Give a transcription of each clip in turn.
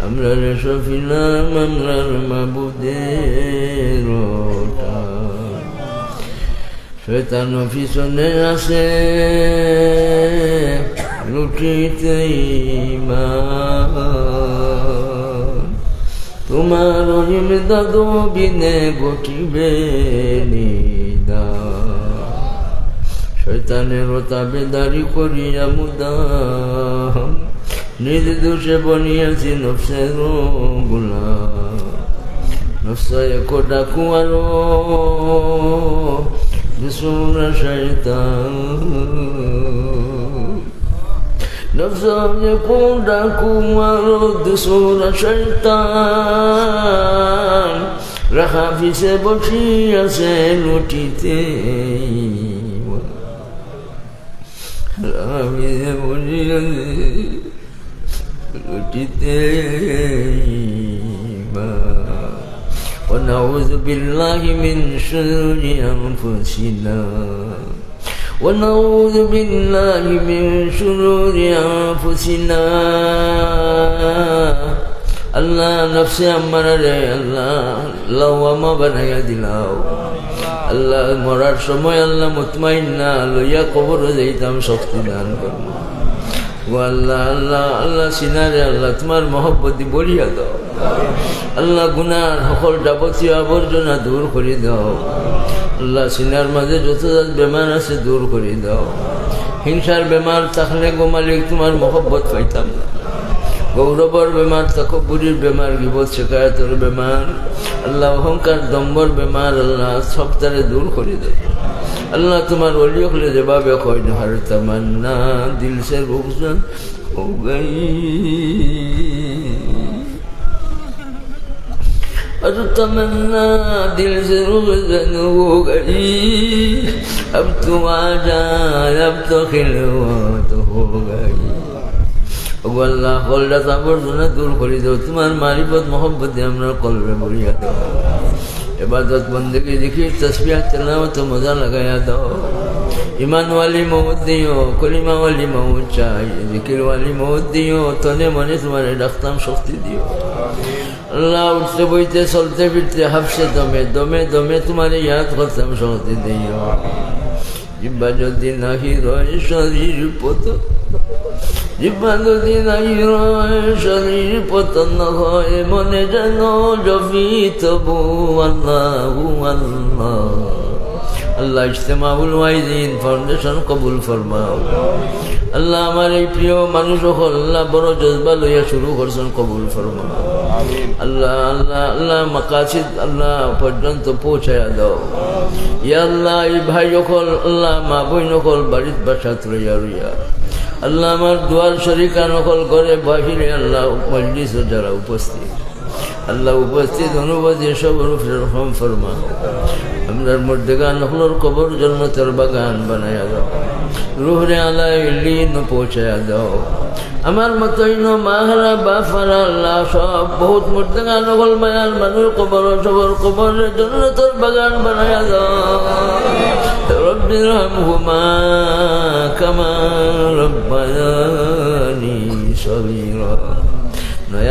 আমরা সফিলাম আমরার মাবুদের শৈতান পিছনে আসে লুটিতে তোমার দাদু বিনে ঘটিবে নিদা শৈতানের তাবেদারি করিয়া মুদাম নিজ দোষে বনিয়াছি নফসেরগুলা নফসায় কোটা কুয়ারো বিষ্ণুরা শৈতান নফসায় কোটা কুয়ারো দুসুরা শৈতান রাখা পিছে বসিয়াছে লুটিতে। আমি বলি লুটিতে ونعوذ بالله من شرور أنفسنا ونعوذ بالله من شرور أنفسنا আল্লাহ নফসে আমার রে আল্লাহ লাওয়ামা বানাইয়া দিলাও আল্লাহ মরার সময় আল্লাহ মুতমাইন না লইয়া কবর যাইতাম শক্তি দান করব আল্লাহ আল্লাহ আল্লাহ সিনারে, আল্লাহ তোমার মহব্বতি বলিয়া দাও। আল্লাহ গুনার সকল যাবতীয় আবর্জনা দূর করে দাও। আল্লাহ সিনার মাঝে যত বেমার আছে দূর করে দাও। হিংসার বেমার থাকলে গো মালিক তোমার মহব্বত পাইতাম না। গৌরবর বেমার তকবুরির বেমার গিবত শেখায়তর বেমার আল্লাহ অহংকার দম্বর বেমার আল্লাহ সব তারে দূর করে দে আল্লাহ তোমার অলিও হলে যেভাবে কয় হর তমন্না দিল সে রুকসান हो गई और तमन्ना दिल से रुगजन हो गई अब तू आ जा अब तो खिलवात हो गई আল্লাহ, কলটা আবর্জনা দূর করে দাও। তোমার মারিপত মহব্বতে আমরা কলবে বলিয়া দাও। এবাদত বন্দকে দেখি তসবিয়া তেলাওয়াত, মজা লাগাইয়া দাও। ইমান ওয়ালি মৌত দিও কলিমা ওয়ালি মৌত চাই দিও, তনে মনে তোমার ডাক্তার শক্তি দিও। আল্লাহ উঠতে বইতে, চলতে ফিরতে, হাফসে দমে দমে দমে তোমার ইয়াদ করতাম শক্তি দিও। জিব্বা যদি নাহি রয় শরীর পত শরীর পতন হয় মনে যেন জবি তবু আল্লাহ আল্লাহ আল্লাহ ইজতেমাউল ওয়াইদিন ফাউন্ডেশন কবুল ফরমাও। আল্লাহ আমার এই প্রিয় মানুষ আল্লাহ বড় জজবা লইয়া শুরু করছেন কবুল ফরমাও। আল্লাহ আল্লাহ আল্লাহ মাকাসিদ আল্লাহ পর্যন্ত পৌঁছায়া দাও। ইয়া আল্লাহ এই ভাই অকল আল্লাহ মা বই নকল বাড়ির বাসাত রইয়া রইয়া। আল্লাহ আমার দুয়ার শরিকা নকল করে, বাহিরে আল্লাহ মজলিস যারা উপস্থিত। আল্লাহ উপস্থিত অনুবাদী সব রকম ফরমা আমরার মধ্যে গান হলোর কবর জন্য তোর বাগান বানায়া দাও। রুহরে আলাই লীন পৌঁছায়া দাও। আমার মতই ন মাহারা বাফারা আল্লাহ, সব বহুত মধ্যে গান হল মায়াল মানুষ কবর, সবর কবরের জন্য তোর বাগান বানায়া দাও। রব্বির হামহুমা কামা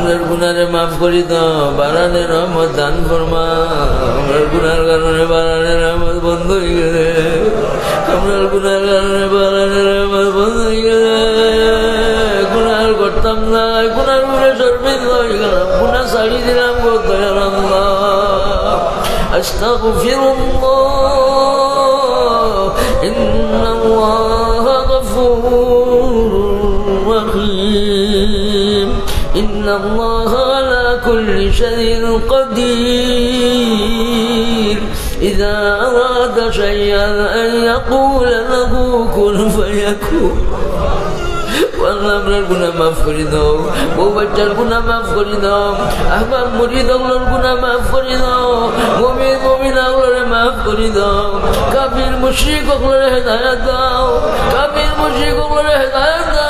আমাদের গুনারে মাফ করি দাও বাড়ানের রহমত দান ফরমা আমরার গুনার কারণে বাড়ানের রহমত বন্ধ হয়ে গেছে আমরার গুনার কারণে বাড়ানের রহমত বন্ধ হয়ে গেছে গুনার করতাম না গুনার উপরে সর্বিত হয়ে গেলাম গুনা ছাড়ি দিলাম গো দয়াল أستغفر الله إن الله غفور إن الله على كل شيء قدير إذا أراد شيئا أن يقول له كن فيكون আল্লাহ আপনার গুণা মাফ করে দাও বউ বাচ্চার গুণা মাফ করে দাও আহবাব মরিদ ওগুলোর গুণা মাফ করে দাও মমিন মমিনা ওগুলোরে মাফ করে দাও কাবির মুশরিক ওগুলোরে হেদায়াত দাও কাবির মুশরিক ওগুলোরে হেদায়াত দাও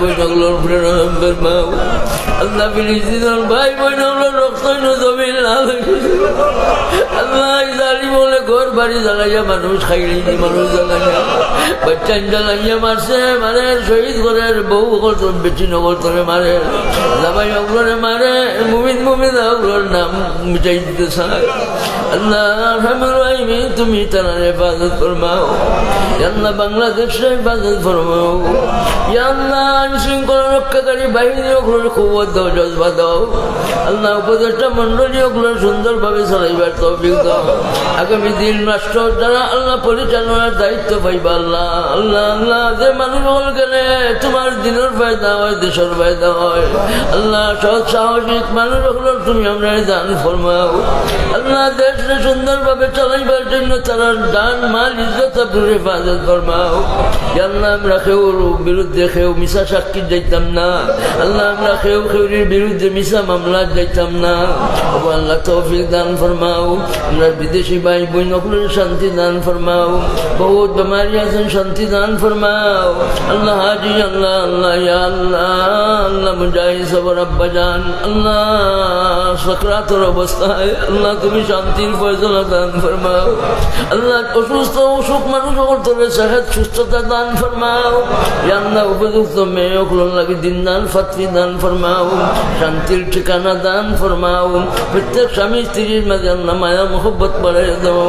বোনগুলোর উপরে রহম ফরমাও আল্লাহ ফিলিস্তিনের ভাই বোনগুলোর রক্ত জমিন আল্লাহ জালি বলে ঘর বাড়ি জ্বালাইয়া মানুষ খাইলি মানুষ জ্বালাইয়া। বাচ্চা জ্বালাইয়া মারছে মানে শহীদ করে, বউ তোর বেশি নগর তোরে মারে। জামাই অগ্রে মারে, মুমিন মুমিন অগ্রর নাম মিটাই দিতে চায়। তুমি হেফাজত আল্লাহ, বাংলাদেশের হেফাজত ফরমাও। আল্লাহ আইন শৃঙ্খলা রক্ষাকারী বাহিনী ওগুলোর দাও, জজবা দাও। আল্লাহ, উপদেষ্টা মন্ডলী ওগুলো সুন্দরভাবে চালাইবার তৌফিক দাও। আগামী দিন রাষ্ট্র, যারা আল্লাহ পরিচালনার দায়িত্ব পাইবা, আল্লাহ আল্লাহ আল্লাহ, যে মানুষ হল গেলে তোমার দিনের ফায়দা হয়, দেশের ফায়দা হয়। আল্লাহ, সৎ, সাহসিক মানুষ হলো তুমি আমরা দান ফরমাও। আল্লাহ দেশকে সুন্দরভাবে চালাইবার জন্য তারা দান মাল ইজ্জত হেফাজত ফরমাও। আল্লাহ, আমরা কেউর বিরুদ্ধে কেউ মিশা সাক্ষী যাইতাম না। আল্লাহ, আমরা কেউ কেউরির বিরুদ্ধে মিশা মামলা যাইতাম না। আল্লাহ তৌফিক দান ফরমাও। আমরা বিদেশি ভাই বোন শান্তি দান ফরমাও। বহুত বেমারি আছেন, শান্তি দান ফরমাও। আল্লাহ, হাজি আল্লাহ আল্লাহ আল্লাহ আল্লাহ মুজাহিদ সবর আব্বা জান আল্লাহ, সকরাতর অবস্থায়, আল্লাহ তুমি শান্তির ফয়সলা দান ফরমাও। আল্লাহ অসুস্থ অসুখ মানুষ সকল তোরে সেহেদ সুস্থতা দান ফরমাও। আল্লাহ উপযুক্ত মেয়ে ওগুলোর লাগে দিন দান, ফাতরি দান ফরমাও। শান্তির ঠিকানা দান ফরমাও। প্রত্যেক স্বামী স্ত্রীর মাঝে আল্লাহ মায়া, মোহব্বত বাড়াই দাও।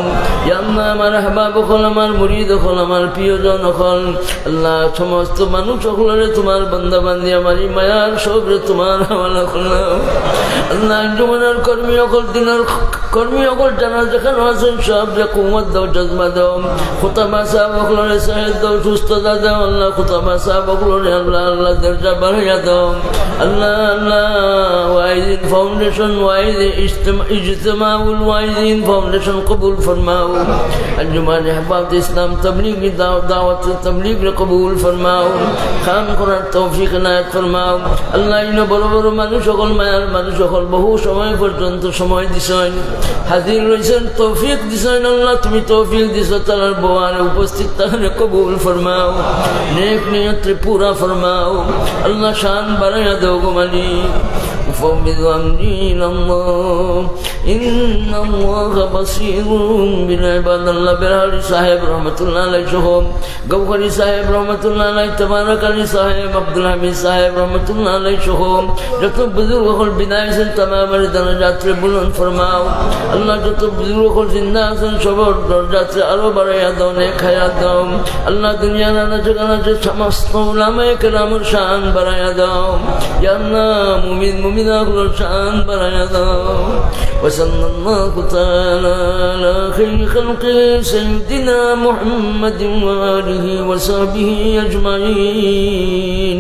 আল্লাহ আমার হাবাব হল আমার মুরিদ হল আমার প্রিয়জন হল আল্লাহ সমস্ত মানুষ সকলের তোমার বান্দা বান্দি আমার মায়ার সবরে তোমার হাওয়ালা করলাম আল্লাহ জমানার কর্মী অকল দিনের কর্মী অকল মানুষ জানা যেখানে আছেন সব যে কুমত দাও জজমা দাও। খুতামা সাহেব অকলরে সাহেব দাও সুস্থতা দাও আল্লাহ, খুতামা সাহেব অকলরে আল্লাহ আল্লাহ, দরজা বাড়িয়া দাও। আল্লাহ আল্লাহ, ওয়াইদিন ফাউন্ডেশন ওয়াইদ ইজতেমাউল, ওয়াইদিন ফাউন্ডেশন কবুল ফরমাও। আঞ্জুমান আহবাব ইসলাম তবলিগ দাওয়াত তবলিগ কবুল ফরমাও। খাম করার তৌফিক নায়ক ফরমাও। আল্লাহ বড় বড় মানুষ সকল, মায়ার মানুষ সকল, বহু সময় পর্যন্ত সময় দিছেন। হাজির রয়েছেন তৌফিক দিছেন আল্লাহ, তুমি তৌফিক দিছ তার বোয়ার উপস্থিত, তাহলে কবুল ফরমাও, নেক নিয়ত্রে পুরা ফরমাও, আল্লাহ শান বাড়াইয়া দেও গো মালিক। أفوض أمري إلى الله إن الله بصير بالعباد الله برهالي صاحب رحمة الله عليه شهوم গৌহরি সাহেব রহমতুল্লাহ আলাই তবারক আলী সাহেব আব্দুল হামিদ সাহেব রহমতুল্লাহ আলাই সহ যত বুজুর্গ হল বিদায় আছেন তামামের দরজাত্রে বুলন ফরমাও আল্লাহ যত বুজুর্গ হল জিন্দা আছেন সবর দরজাত্রে আরো বাড়াইয়া দাও নে খায়া দাও আল্লাহ দুনিয়া নানা যেখানে আছে সমস্ত উলামায়ে কেরামের শান বাড়াইয়া দাও আল্লাহ মুমিন মুমিনাগুলোর نغل شان بريضا وصلى الله تعالى على خير سيدنا محمد وآله وصحبه أجمعين.